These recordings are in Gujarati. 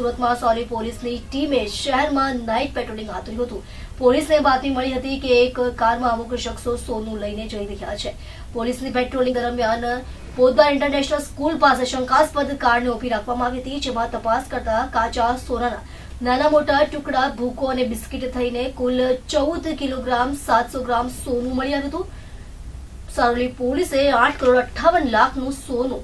સુરતમાં સાવલી પોલીસની ટીમે શહેરમાં નાઇટ પેટ્રોલિંગ આતર્યું હતું. પોલીસને બાતમી મળી હતી કે એક કારમાં અમુક શખ્સો સોનું લઈને જઈ રહ્યા છે. પોલીસની પેટ્રોલિંગ દરમિયાન પોદા ઇન્ટરનેશનલ સ્કૂલ પાસે શંકાસ્પદ કારને ઊભી રાખવામાં આવી હતી, જેમાં તપાસ કરતા કાચા સોનાના નાના મોટા ટુકડા, ભૂકો અને બિસ્કિટ થઈને કુલ ચૌદ કિલોગ્રામ, સાતસો ગ્રામ સોનું મળી આવ્યું હતું. સારોલી પોલીસે આઠ કરોડ અઠ્ઠાવન લાખનું સોનું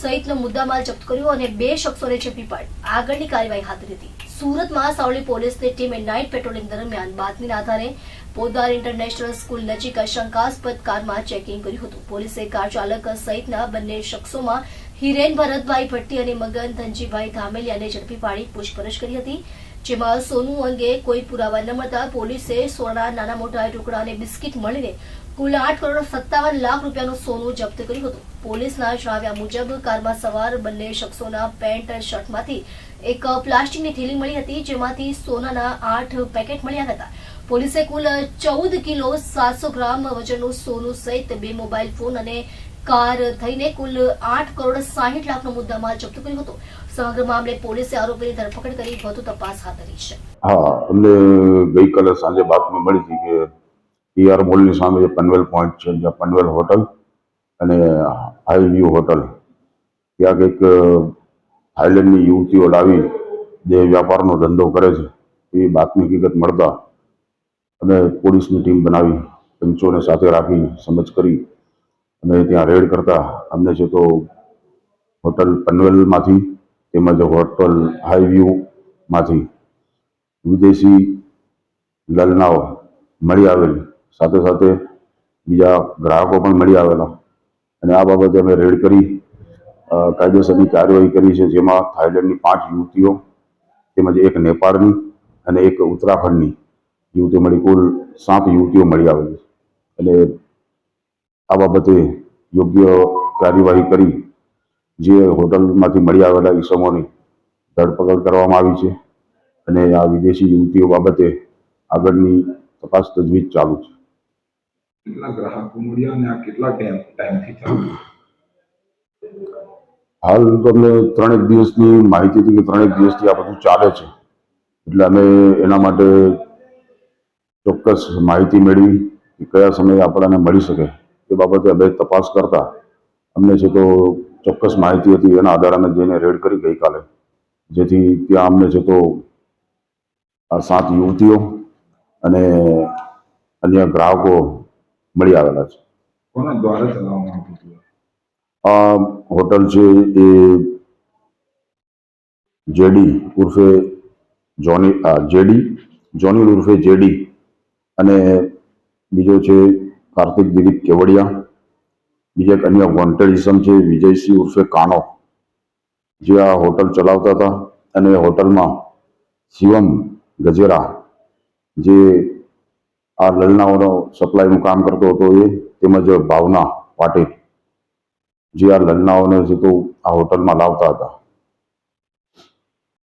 સહિતનો મુદ્દામાલ જપ્ત કર્યો અને બે શખ્સોને ઝડપી પાડી આગળની કાર્યવાહી હાથ ધરી હતી. સુરતમાં સાવલી પોલીસની ટીમે નાઇટ પેટ્રોલિંગ દરમિયાન બાતમીના આધારે પોદાર ઇન્ટરનેશનલ સ્કૂલ નજીક શંકાસ્પદ કારમાં ચેકિંગ કર્યું હતું. પોલીસે કાર ચાલક સહિતના બંને શખ્સોમાં હિરેન ભરતભાઈ ભટ્ટી અને મગન ધનજીભાઈ ધામેલિયાને ઝડપી પાડી પૂછપરછ કરી હતી, જેમાં સોનું અંગે કોઈ પુરાવા ન મળતા પોલીસે સોના, નાના મોટા ટુકડા અને બિસ્કિટ મળીને કુલ આઠ કરોડ સત્તાવન લાખ રૂપિયાનું સોનું જપ્ત કર્યું હતું. પોલીસના જણાવ્યા મુજબ કારમાં સવાર બંને શખ્સોના પેન્ટ શર્ટમાંથી એક પ્લાસ્ટિકની થેલી મળી હતી, જેમાંથી સોનાના આઠ પેકેટ મળ્યા હતા. પોલીસે કુલ ચૌદ કિલો સાતસો ગ્રામ વજનનું સોનું સહિત બે મોબાઈલ ફોન અને કાર થઈને કુલ આઠ કરોડ સાહીઠ લાખનો મુદ્દામાલ જપ્ત કર્યો હતો. સમગ્ર મામલે પોલીસે આરોપીની ધરપકડ કરી વધુ તપાસ હાથ ધરી છે. હા, અમને ગઈકાલે સાંજે બાતમી મળી હતી કે પીઆર મોલની સામે પનવેલ પોઈન્ટ છે, જ્યાં પનવેલ હોટલ અને હાઈ વ્યૂ હોટલ. ત્યાં કંઈક થાઈલેન્ડની યુવતીઓ લાવી જે વ્યાપારનો ધંધો કરે છે એવી બાતમી હકીકત મળતા અમે પોલીસની ટીમ બનાવી, પંચોને સાથે રાખી, સમજ કરી અમે ત્યાં રેડ કરતા. અમને છે તો હોટલ પનવેલમાંથી તેમજ હોટલ હાઈવ્યુમાંથી વિદેશી લલનાઓ મળી આવેલી. સાથે સાથે બીજા ગ્રાહકો પણ મળી આવેલા. અને આ બાબતે અમે રેડ કરી કાયદેસરની કાર્યવાહી કરી છે, જેમાં થાઈલેન્ડની પાંચ યુવતીઓ તેમજ એક નેપાળની અને એક ઉત્તરાખંડની યુવતીઓ મળી, કુલ સાત યુવતીઓ મળી આવેલી એટલે આ બાબતે યોગ્ય કાર્યવાહી કરી જે હોટલમાંથી મળી આવેલા ઈસમોની ધરપકડ કરવામાં આવી છે અને આ વિદેશી યુવતીઓ બાબતે આગળની તપાસ તજવીજ ચાલુ છે. કેટલા ગ્રાહકો મળ્યા અને આ કેટલા ટાઈમ ટાઈમથી ચાલુ હાલ તો અમને ત્રણેક દિવસની માહિતી હતી કે ત્રણેક દિવસથી આ બધું ચાલે છે. એટલે અમે એના માટે ચોક્કસ માહિતી મેળવી કે કયા સમયે આપણને મળી શકે. એ બાબતે અમે તપાસ કરતા અમને છે તો ચોક્કસ માહિતી હતી, એના આધારે અમે જઈને રેડ કરી ગઈકાલે. જેથી ત્યાં અમને છે તો આ સાત યુવતીઓ અને અન્ય ગ્રાહકો મળી આવેલા છે. કોના દ્વારા ચલાવવામાં આ હોટલ છે એ જેડી ઉર્ફે જોની, આ જેડી, જોની ઉર્ફે જેડી અને બીજો છે કાર્તિક દિલીપ કેવડિયા. બીજા એક અન્ય વોન્ટેડ ઇસમ છે વિજયસિંહ ઉર્ફે કાનો. જે આ હોટલ ચલાવતા હતા અને હોટલમાં શિવમ ગજેરા જે આ લલનાઓનો સપ્લાયનું કામ કરતો હતો એ તેમજ ભાવના પાટીલ જે આ લલનાઓને છે આ હોટલમાં લાવતા હતા.